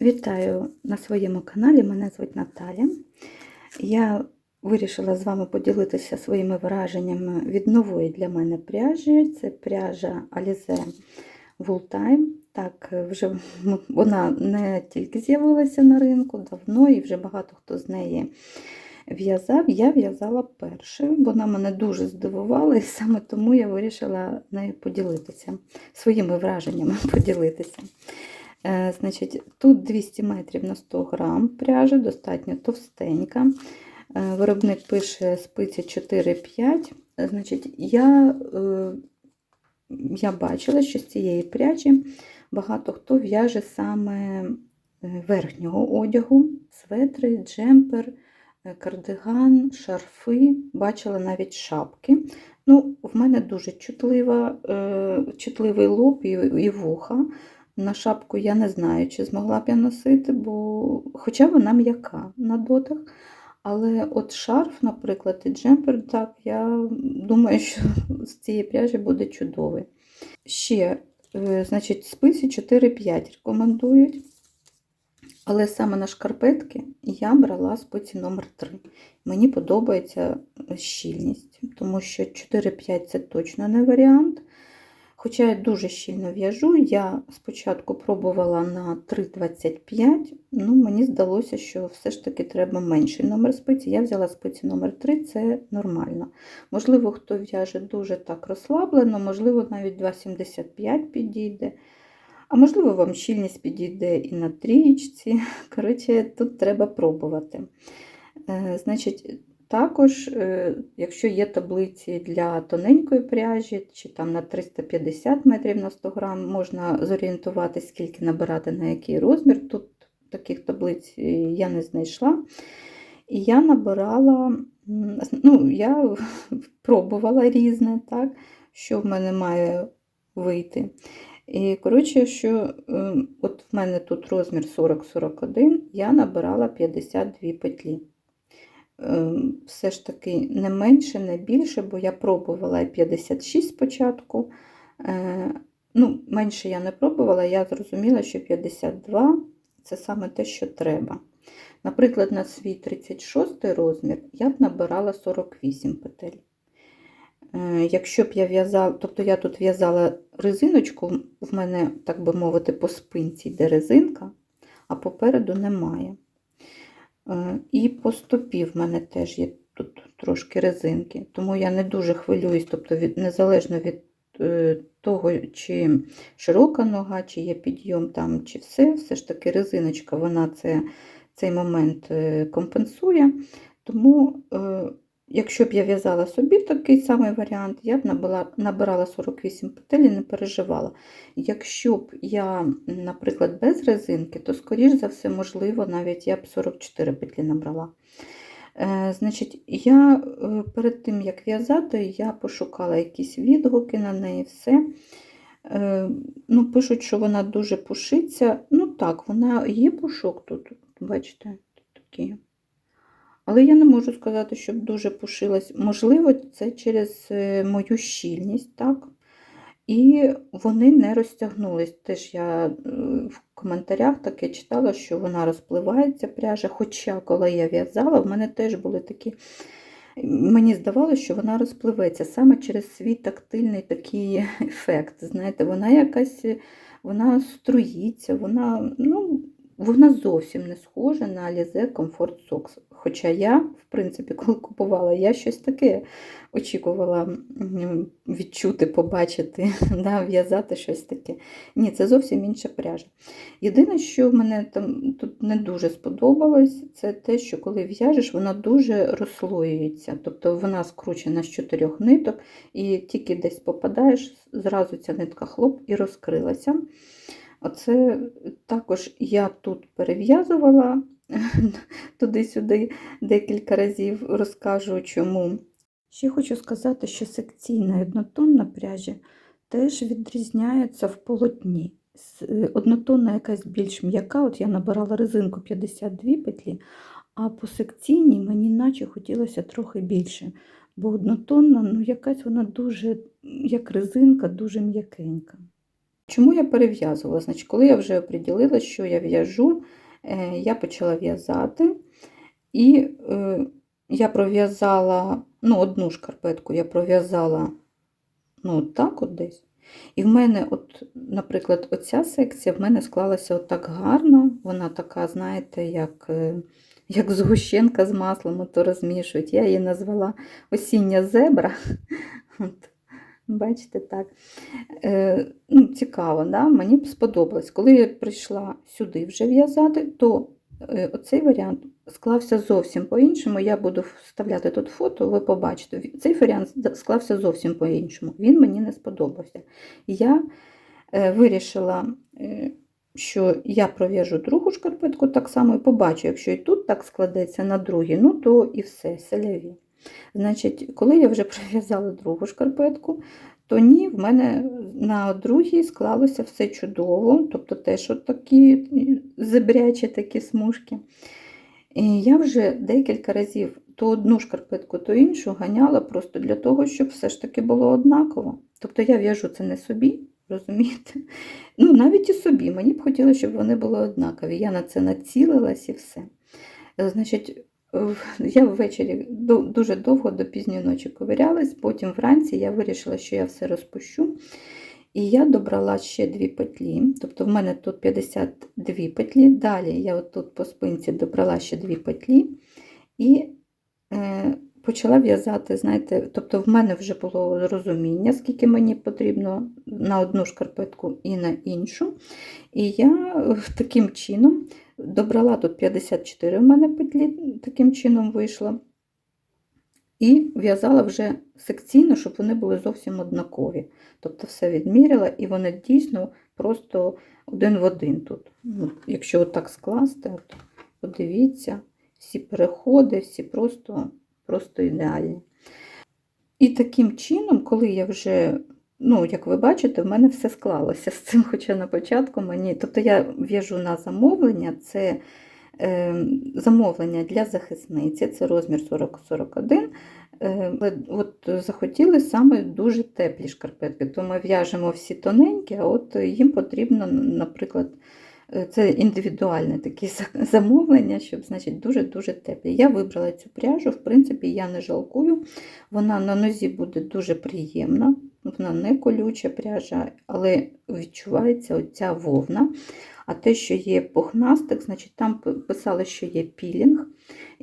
Вітаю на своєму каналі, мене звуть Наталя. Я вирішила з вами поділитися своїми враженнями від нової для мене пряжі. Це пряжа Alize Wool Time. Так, вже вона не тільки з'явилася на ринку давно, і вже багато хто з неї в'язав. Я в'язала першою, вона мене дуже здивувала, і саме тому я вирішила нею поділитися, своїми враженнями поділитися. Е, Значить, тут 200 метрів на 100 грам пряжа, достатньо товстенька. Е, Виробник пише спиці 4-5. Е, Значить, я, е, я бачила, що з цієї пряжі багато хто в'яже саме верхнього одягу, светри, джемпер, кардиган, шарфи, бачила навіть шапки. Ну, В мене дуже чутлива, чутливий лоб і вуха. На шапку я не знаю, чи змогла б я носити, бо хоча вона м'яка на дотик. Але от шарф, наприклад, і джемпер, так, я думаю, що з цієї пряжі буде чудовий. Ще, е, значить, спиці 4-5 рекомендують. Але саме на шкарпетки я брала спиці номер 3 Мені подобається щільність, тому що 4-5 це точно не варіант. Хоча я дуже щільно в'яжу, я спочатку пробувала на 3,25, ну мені здалося, що все ж таки треба менший номер спиці. Я взяла спиці номер 3 це нормально. Можливо, хто в'яже дуже так розслаблено, можливо, навіть 2,75 підійде. А можливо, вам щільність підійде і на трієчці. Коротше, тут треба пробувати. Е, Значить, також, е, якщо є таблиці для тоненької пряжі, чи там на 350 метрів на 100 грам, можна зорієнтувати, скільки набирати на який розмір. Тут таких таблиць е, я не знайшла. І я набирала, ну, я пробувала різне, так, що в мене має вийти. І, коротше, що е, от в мене тут розмір 40-41, я набирала 52 петлі. Е, Все ж таки не менше, не більше, бо я пробувала 56 спочатку. Е, Ну, менше я не пробувала, я зрозуміла, що 52 це саме те, що треба. Наприклад, на свій 36 розмір я б набирала 48 петель. Е, Якщо б я в'язала, тобто я тут в'язала резиночку, в мене, так би мовити, по спинці йде резинка, а попереду немає. Е, І по стопі в мене теж є тут трошки резинки, тому я не дуже хвилююсь, тобто від, незалежно від е, того, чи широка нога, чи є підйом там, чи все, все ж таки резиночка, вона це, цей момент е, компенсує. Тому, якщо б я в'язала собі такий самий варіант, я б набила, набирала 48 петель і не переживала. Якщо б я, наприклад, без резинки, то, скоріш за все, можливо, навіть я б 44 петлі набрала. Е, Значить, я е, перед тим, як в'язати, я пошукала якісь відгуки на неї, все. Е, Ну, Пишуть, що вона дуже пушиться. Ну так, вона є пушок тут, бачите, такі. Але я не можу сказати, щоб дуже пушилась. Можливо, це через е, мою щільність, так? І вони не розтягнулись. Теж я е, в коментарях таке читала, що вона розпливається пряжа. Хоча, коли я в'язала, в мене теж були такі. Мені здавалося, що вона розпливеться саме через свій тактильний такий ефект. Знаєте, вона якась вона струїться, вона, ну, вона зовсім не схожа на Alize Comfort Socks. Хоча я, в принципі, коли купувала, я щось таке очікувала відчути, побачити, да, в'язати щось таке. Ні, це зовсім інша пряжа. Єдине, що мене там тут не дуже сподобалось, це те, що коли в'яжеш, вона дуже розслоюється. Тобто вона скручена з чотирьох ниток, і тільки десь попадаєш, зразу ця нитка хлоп і розкрилася. Оце також я тут перев'язувала туди-сюди декілька разів, розкажу чому. Ще хочу сказати, що секційна однотонна пряжа теж відрізняються в полотні. Е, Однотонна якась більш м'яка, от я набирала резинку 52 петлі, а по секційній мені наче хотілося трохи більше. Бо однотонна, ну якась вона дуже, як резинка, дуже м'якенька. Чому я перев'язувала? Значить, коли я вже оприділила, що я в'яжу, е, я почала в'язати, і е, я пров'язала ну, одну шкарпетку, я пров'язала ну, так от десь. І в мене, от, наприклад, оця секція в мене склалася от так гарно. Вона така, знаєте, як, е, як згущенка з маслом, то розмішують. Я її назвала осіння зебра. От. Бачите, так. Е, ну, Цікаво, да? мені сподобалось. Коли я прийшла сюди вже в'язати, то е, оцей варіант склався зовсім по-іншому. Я буду вставляти тут фото, ви побачите. Цей варіант склався зовсім по-іншому. Він мені не сподобався. Я е, вирішила, е, що я пров'яжу другу шкарпетку так само і побачу, якщо і тут так складеться на другій, ну то і все, селяві. Значить, коли я вже пров'язала другу шкарпетку, то ні, в мене на другій склалося все чудово, тобто теж такі зебрячі такі смужки. І я вже декілька разів то одну шкарпетку, то іншу ганяла просто для того, щоб все ж таки було однаково. Тобто я в'яжу це не собі, розумієте? Ну, навіть і собі. Мені б хотілося, щоб вони були однакові. Я на це націлилась і все. Значить, я ввечері дуже довго до пізньої ночі ковирялась, потім вранці я вирішила, що я все розпущу. І я добрала ще дві петлі, тобто в мене тут 52 петлі. Далі я тут по спинці добрала ще дві петлі і е, почала в'язати, знаєте, тобто в мене вже було розуміння, скільки мені потрібно на одну шкарпетку і на іншу. І я таким чином добрала тут 54 в мене петлі, таким чином вийшло. І в'язала вже секційно, щоб вони були зовсім однакові. Тобто все відміряла, і вони дійсно просто один в один тут. Ну, Якщо отак скласти, от, подивіться, всі переходи, всі просто, просто ідеальні. І таким чином, коли я вже, ну, як ви бачите, в мене все склалося з цим, хоча на початку мені. Тобто я в'яжу на замовлення, це е, замовлення для захисниці, це розмір 40-41. Е, от захотіли саме дуже теплі шкарпетки, то ми в'яжемо всі тоненькі, а от їм потрібно, наприклад, е, це індивідуальне таке замовлення, щоб значить, дуже-дуже теплі. Я вибрала цю пряжу, в принципі, я не жалкую. Вона на нозі буде дуже приємна, вона не колюча пряжа, але відчувається оця вовна. А те, що є пухнастик, значить там писали, що є пілінг.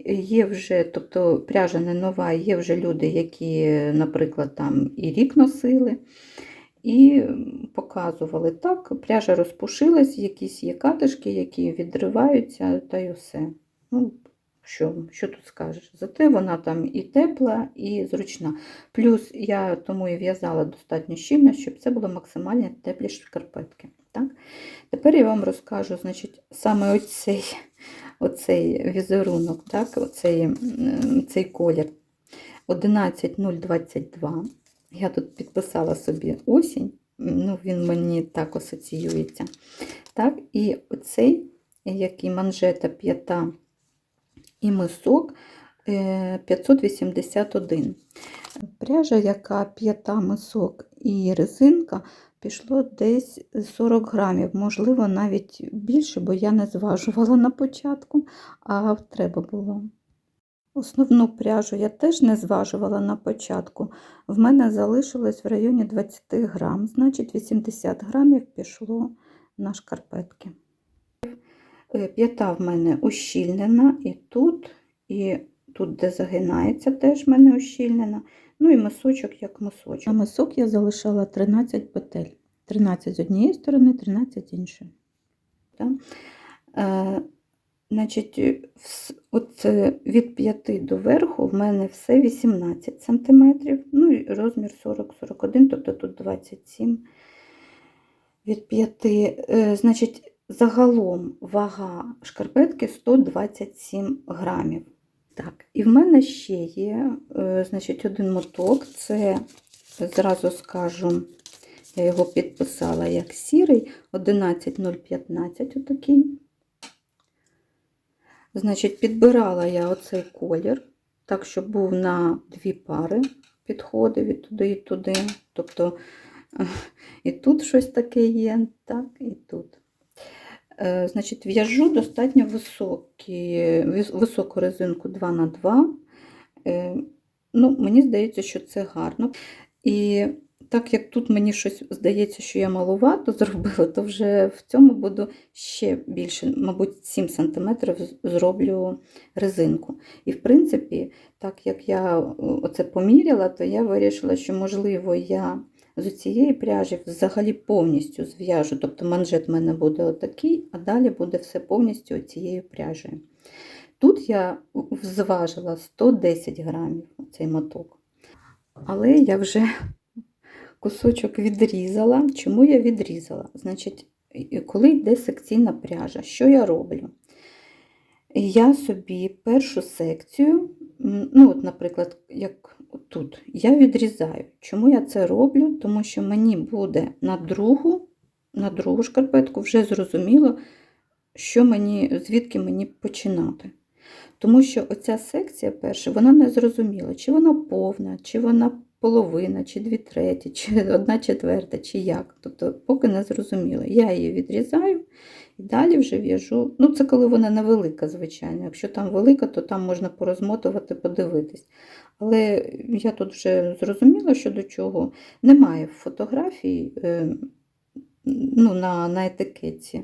Є вже, тобто пряжа не нова, є вже люди, які, наприклад, там і рік носили, і показували так, пряжа розпушилась, якісь є катишки, які відриваються, та й усе. Ну, що що тут скажеш? Зате вона там і тепла, і зручна. Плюс я тому і в'язала достатньо щільно, щоб це було максимально теплі шкарпетки. Так? Тепер я вам розкажу значить, саме оцей оцей візерунок, так? оцей, цей колір 11022. Я тут підписала собі осінь, ну, він мені так асоціюється. Так? І оцей, який манжета п'ята і мисок 581. Пряжа, яка п'ята мисок і резинка, пішло десь 40 грамів, можливо, навіть більше, бо я не зважувала на початку, а треба було. Основну пряжу я теж не зважувала на початку. В мене залишилось в районі 20 грам, значить 80 грамів пішло на шкарпетки. Е, п'ята в мене ущільнена і тут, і тут, де загинається, теж в мене ущільнена. Ну і мисочок як мисочок. На мисок я залишала 13 петель. 13 з однієї сторони, 13 з іншої. Так? Е, значить, от від 5 до верху в мене все 18 см, ну і розмір 40-41, тобто тут 27 від 5. Е, значить, загалом вага шкарпетки 127 грамів. Так, і в мене ще є, е, значить, один моток, це, зразу скажу, я його підписала як сірий, 11015 отакий. Значить, підбирала я оцей колір, так, щоб був на дві пари підходи від туди і туди. Тобто І тут щось таке є, так, і тут. Е, Значить, в'яжу достатньо високі, високу резинку 2х2. Е, Ну, мені здається, що це гарно. І так як тут мені щось здається, що я малувато зробила, то вже в цьому буду ще більше, мабуть, 7 см зроблю резинку. І в принципі, так як я оце поміряла, то я вирішила, що можливо я з цієї пряжі взагалі повністю зв'яжу. Тобто манжет в мене буде отакий, а далі буде все повністю цією пряжею. Тут я зважила 110 грамів цей моток. Але я вже кусочок відрізала. Чому я відрізала? Значить, коли йде секційна пряжа, що я роблю? Я собі першу секцію, ну, от, наприклад, як тут, я відрізаю. Чому я це роблю? Тому що мені буде на другу, на другу шкарпетку вже зрозуміло, що мені, звідки мені починати. Тому що оця секція перша, вона не зрозуміла, чи вона повна, чи вона половина, чи дві треті, чи одна четверта, чи як. Тобто, поки не зрозуміло. Я її відрізаю і далі вже в'яжу. Ну, це коли вона невелика, звичайно. Якщо там велика, то там можна порозмотувати, подивитись. Але я тут вже зрозуміла, що до чого. Немає фотографій е, ну, на, на етикетці.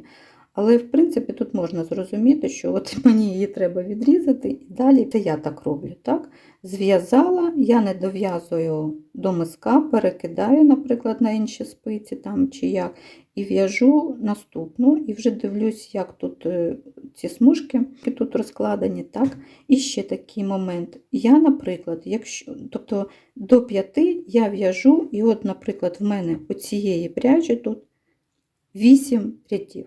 Але, в принципі, тут можна зрозуміти, що от мені її треба відрізати, і далі це я так роблю. так? Зв'язала, я не дов'язую до миска, перекидаю, наприклад, на інші спиці там, чи як, і в'яжу наступну, і вже дивлюсь, як тут е, ці смужки тут розкладені. так? І ще такий момент. Я, наприклад, якщо, тобто до п'яти я в'яжу, і от, наприклад, в мене оцієї пряжі тут 8 рядів.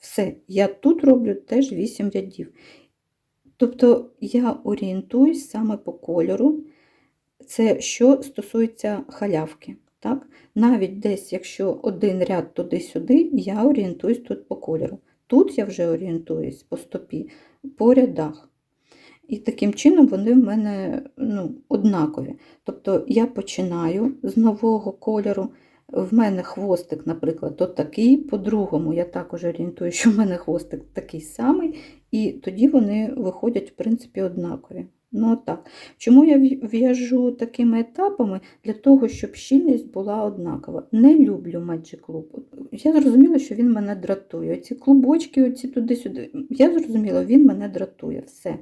Все, я тут роблю теж 8 рядів. Тобто я орієнтуюсь саме по кольору. Це що стосується халявки. Так? Навіть десь, якщо один ряд туди-сюди, я орієнтуюсь тут по кольору. Тут я вже орієнтуюсь по стопі, по рядах. І таким чином вони в мене ну, однакові. Тобто я починаю з нового кольору. В мене хвостик, наприклад, от такий, по-другому я також орієнтую, що в мене хвостик такий самий, і тоді вони виходять, в принципі, однакові. Ну, так. Чому я в'яжу такими етапами? Для того, щоб щільність була однакова. Не люблю Magic Club. Я зрозуміла, що він мене дратує. Оці клубочки, оці туди-сюди. Я зрозуміла, він мене дратує. Все.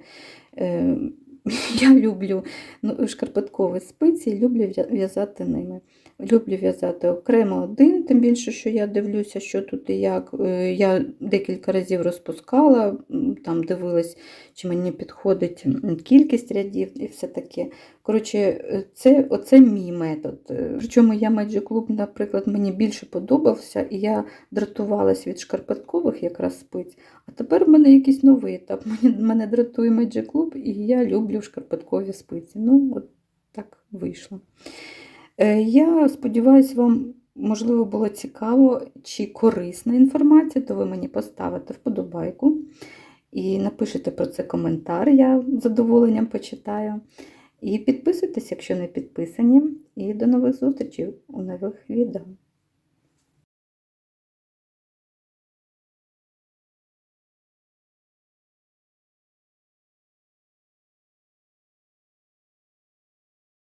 Е, я люблю ну, шкарпеткові спиці, люблю в'язати ними. Люблю в'язати окремо один, тим більше, що я дивлюся, що тут і як. Е, Я декілька разів розпускала, там дивилась, чи мені підходить кількість рядів і все таке. Коротше, е, це оце мій метод. Е, Причому я Magic Club, наприклад, мені більше подобався, і я дратувалась від шкарпеткових якраз спиць. А тепер в мене якийсь новий етап. Мене дратує Magic Club, і я люблю шкарпеткові спиці. Ну, от так вийшло. Я сподіваюся, вам, можливо, було цікаво чи корисна інформація, то ви мені поставите вподобайку і напишете про це коментар, я з задоволенням почитаю. І підписуйтесь, якщо не підписані. І до нових зустрічей у нових відео.